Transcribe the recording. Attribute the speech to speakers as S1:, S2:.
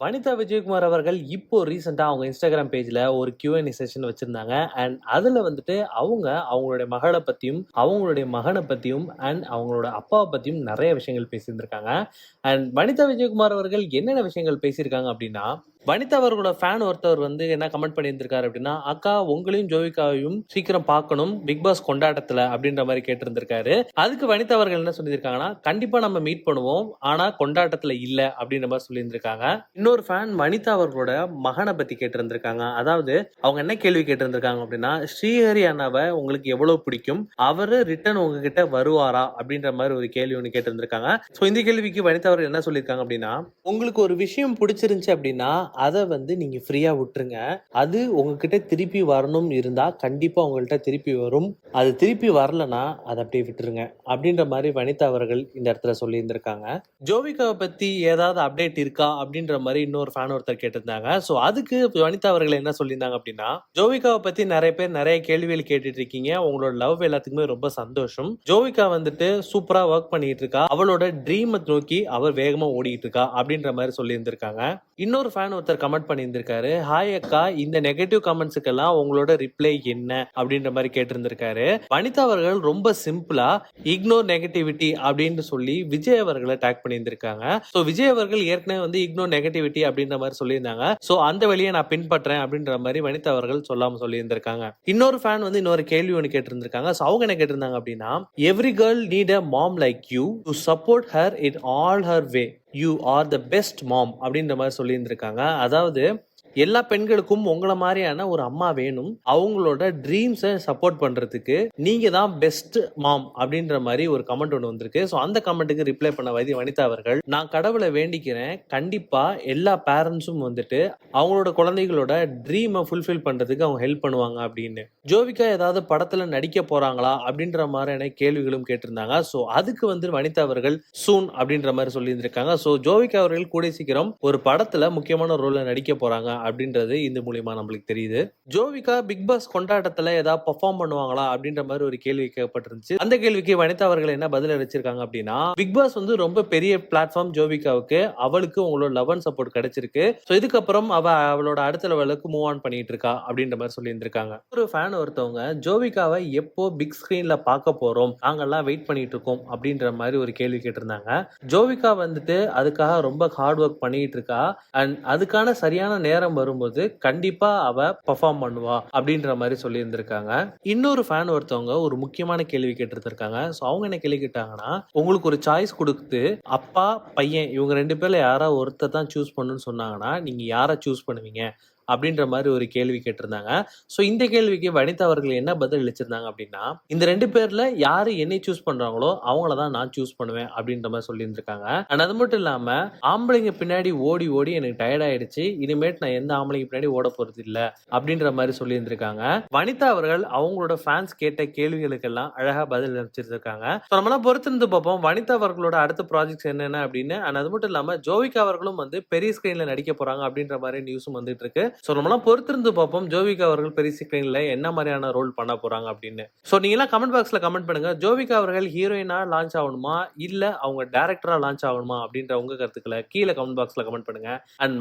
S1: வனிதா விஜயகுமார் அவர்கள் இப்போ ரீசெண்டாக அவங்க இன்ஸ்டாகிராம் பேஜில் ஒரு Q&A செஷன் வச்சுருந்தாங்க. அண்ட் அதில் வந்துட்டு அவங்க அவங்களுடைய மகளை பற்றியும் அவங்களுடைய மகனை பற்றியும் அண்ட் அவங்களோட அப்பாவை பற்றியும் நிறைய விஷயங்கள் பேசியிருந்திருக்காங்க. அண்ட் வனிதா விஜயகுமார் அவர்கள் என்னென்ன விஷயங்கள் பேசியிருக்காங்க அப்படின்னா வனிதா அவர்களோட ஃபேன் ஒருத்தவர் வந்து என்ன கமெண்ட் பண்ணியிருந்திருக்காரு அப்படின்னா அக்கா உங்களையும் ஜோவிகாவையும் சீக்கிரம் பார்க்கணும் பிக் பாஸ் கொண்டாட்டத்துல அப்படின்ற மாதிரி கேட்டிருந்திருக்காரு. அதுக்கு வனிதா அவர்கள் என்ன சொல்லியிருக்காங்கன்னா கண்டிப்பா நம்ம மீட் பண்ணுவோம் ஆனா கொண்டாட்டத்துல இல்ல அப்படின்ற மாதிரி சொல்லியிருந்திருக்காங்க. இன்னொரு ஃபேன் வனிதா அவர்களோட மகனை பத்தி கேட்டிருந்திருக்காங்க. அதாவது அவங்க என்ன கேள்வி கேட்டிருந்திருக்காங்க அப்படின்னா ஸ்ரீஹரி அண்ணாவை உங்களுக்கு எவ்வளவு பிடிக்கும்? அவரு ரிட்டர்ன் உங்ககிட்ட வருவாரா? அப்படின்ற மாதிரி ஒரு கேள்வி ஒன்று கேட்டிருந்திருக்காங்க. ஸோ இந்த கேள்விக்கு வனிதா அவர்கள் என்ன சொல்லியிருக்காங்க அப்படின்னா உங்களுக்கு ஒரு விஷயம் பிடிச்சிருந்துச்சு அப்படின்னா அதை வந்து நீங்க ஃப்ரீயா விட்டுருங்க. அது உங்ககிட்ட திருப்பி வரணும் இருந்தா கண்டிப்பா உங்கள்கிட்ட திருப்பி வரும். அது திருப்பி வரலனா அதை அப்படியே விட்டுருங்க. அப்படின்ற மாதிரி வனிதா அவர்கள் இந்த இடத்துல சொல்லியிருந்திருக்காங்க. ஜோவிகாவை பத்தி ஏதாவது அப்டேட் இருக்கா? அப்படின்ற மாதிரி இன்னொரு ஃபேன் ஒருத்தர் கேட்டிருந்தாங்க. ஸோ அதுக்கு வனிதா அவர்கள் என்ன சொல்லியிருந்தாங்க அப்படின்னா ஜோவிகாவை பத்தி நிறைய பேர் நிறைய கேள்விகள் கேட்டுட்டு இருக்கீங்க. உங்களோட லவ் எல்லாத்துக்குமே ரொம்ப சந்தோஷம். ஜோவிகா வந்துட்டு சூப்பரா ஒர்க் பண்ணிட்டு இருக்கா. அவளோட ட்ரீமை நோக்கி அவர் வேகமா ஓடிட்டு இருக்கா. அப்படின்ற மாதிரி சொல்லியிருந்திருக்காங்க. இன்னொரு ஃபேன் ஒருத்தர் கமெண்ட் பண்ணியிருந்திருக்காரு. ஹாய் அக்கா இந்த நெகட்டிவ் கமெண்ட்ஸுக்கெல்லாம் உங்களோட ரிப்ளை என்ன? அப்படின்ற மாதிரி கேட்டிருந்திருக்காரு. வனிதா அவர்கள் ரொம்ப சிம்பிளா இக்னோர் நெகட்டிவிட்டி அப்படின்னு சொல்லி விஜய் அவர்களை டேக் பண்ணியிருந்திருக்காங்க. ஸோ விஜய் அவர்கள் ஏற்கனவே வந்து இக்னோர் நெகட்டிவிட்டி அப்படின்ற மாதிரி சொல்லியிருந்தாங்க. ஸோ அந்த வழியை நான் பின்பற்றேன் அப்படின்ற மாதிரி வனிதா அவர்கள் சொல்லாம சொல்லியிருந்திருக்காங்க. இன்னொரு ஃபேன் வந்து இன்னொரு கேள்வி ஒன்று கேட்டிருந்திருக்காங்க. ஸோ அவங்க என்ன கேட்டிருந்தாங்க அப்படின்னா every girl need a mom like you to support her in all her way you are the best mom அப்படின்ற மாதிரி சொல்லியிருந்திருக்காங்க. அதாவது எல்லா பெண்களுக்கும் உங்களை மாதிரியான ஒரு அம்மா வேணும். அவங்களோட ட்ரீம்ஸை சப்போர்ட் பண்றதுக்கு நீங்க தான் பெஸ்ட் மாம் அப்படின்ற மாதிரி ஒரு கமெண்ட் ஒன்று வந்திருக்கு. ஸோ அந்த கமெண்ட்டுக்கு ரிப்ளை பண்ண வைத்தி வனிதா அவர்கள் நான் கடவுளை வேண்டிக்கிறேன். கண்டிப்பா எல்லா பேரண்ட்ஸும் வந்துட்டு அவங்களோட குழந்தைகளோட ட்ரீமை ஃபுல்ஃபில் பண்றதுக்கு அவங்க ஹெல்ப் பண்ணுவாங்க அப்படின்னு. ஜோவிகா ஏதாவது படத்துல நடிக்க போறாங்களா அப்படின்ற மாதிரியான கேள்விகளும் கேட்டிருந்தாங்க. ஸோ அதுக்கு வந்து வனிதா அவர்கள் சூன் அப்படின்ற மாதிரி சொல்லியிருந்திருக்காங்க. ஸோ ஜோவிகா அவர்கள் கூடிய சீக்கிரம் ஒரு படத்துல முக்கியமான ரோல நடிக்க போறாங்க அப்படின்றது இந்த மூலியமா நம்மளுக்கு தெரியுது. ஜோவிகா பிக் பாஸ் கொண்டாட்டத்துல ஏதாவது பெர்ஃபார்ம் பண்ணுவாங்களா அப்படின்ற மாதிரி ஒரு கேள்வி கேட்கப்பட்டிருந்துச்சு. அந்த கேள்விக்கு வனிதா அவர்கள் என்ன பதில் அளிச்சிருக்காங்க அப்படின்னா பிக் பாஸ் வந்து ரொம்ப பெரிய பிளாட்ஃபார்ம் ஜோவிகாவுக்கு அவளுக்கு உங்களோட லவ் அண்ட் சப்போர்ட் கிடைச்சிருக்கு. ஸோ இதுக்கப்புறம் அவ அவளோட அடுத்த லெவலுக்கு மூவ் ஆன் பண்ணிட்டு இருக்கா அப்படின்ற மாதிரி சொல்லியிருந்திருக்காங்க. ஒரு ஃபேன் ஒருத்தவங்க ஜோவிகாவை எப்போ பிக் ஸ்கிரீன்ல பார்க்க போறோம் நாங்கெல்லாம் வெயிட் பண்ணிட்டு இருக்கோம் அப்படின்ற மாதிரி ஒரு கேள்வி கேட்டிருந்தாங்க. ஜோவிகா வந்துட்டு அதுக்காக ரொம்ப ஹார்ட் ஒர்க் பண்ணிட்டு இருக்கா அண்ட் அதுக்கான சரியான நேரம் வரும்போது கண்டிப்பா அவ பர்ஃபார்ம் பண்ணுவா அப்படின்ற மாதிரி சொல்லியிருந்திருக்காங்க. இன்னொரு ஃபேன் ஒருத்தவங்க ஒரு முக்கியமான கேள்வி கேட்டிருந்திருக்காங்க. ஸோ அவங்க என்ன கேள்வி கேட்டாங்கன்னா உங்களுக்கு ஒரு சாய்ஸ் கொடுத்து அப்பா பையன் இவங்க ரெண்டு பேர்ல யாரா ஒருத்தர் தான் சூஸ் பண்ணுன்னு சொன்னாங்கன்னா நீங்க யாரை சூஸ் பண்ணுவீங்க? அப்படின்ற மாதிரி ஒரு கேள்வி கேட்டிருந்தாங்க. ஸோ இந்த கேள்விக்கு வனிதா அவர்கள் என்ன பதில் அளிச்சிருந்தாங்க அப்படின்னா இந்த ரெண்டு பேர்ல யாரு என்னை சூஸ் பண்றாங்களோ அவங்கள தான் நான் சூஸ் பண்ணுவேன் அப்படின்ற மாதிரி சொல்லியிருந்திருக்காங்க. அண்ட் அது மட்டும் இல்லாம ஆம்பளைங்க பின்னாடி ஓடி ஓடி எனக்கு டயர்ட் ஆயிடுச்சு. இனிமேட் நான் எந்த ஆம்பளைங்க பின்னாடி ஓட போறது இல்ல அப்படின்ற மாதிரி சொல்லியிருந்திருக்காங்க. வனிதா அவர்கள் அவங்களோட ஃபேன்ஸ் கேட்ட கேள்விகளுக்கெல்லாம் அழகா பதில் அளிச்சிருக்காங்க ஸோ நம்மளாம் பொறுத்திருந்து பார்ப்போம். வனிதா அவர்களோட அடுத்த ப்ராஜெக்ட்ஸ் என்னென்ன அப்படின்னு. அண்ட் அது மட்டும் இல்லாம ஜோவிகா அவர்களும் வந்து பெரிய ஸ்கிரீன்ல நடிக்க போறாங்க அப்படின்ற மாதிரி நியூஸும் வந்துட்டு இருக்கு. ஸோ நம்மளாம் பொறுத்திருந்து பார்ப்போம். ஜோவிகா அவர்கள் பெரிய ஸ்க்ரீனில் என்ன மாதிரியான ரோல் பண்ண போறாங்க அப்படின்னு. ஸோ நீங்களாம் கமெண்ட் பாக்ஸ்ல கமெண்ட் பண்ணுங்க. ஜோவிகா அவர்கள் ஹீரோயினாக லான்ச் ஆகணுமா? இல்ல அவங்க டேரக்டராக லான்ச் ஆகணுமா? அப்படின்ற உங்க கருத்துக்களை கீழே கமெண்ட் பாக்ஸ்ல கமெண்ட் பண்ணுங்க. அண்ட்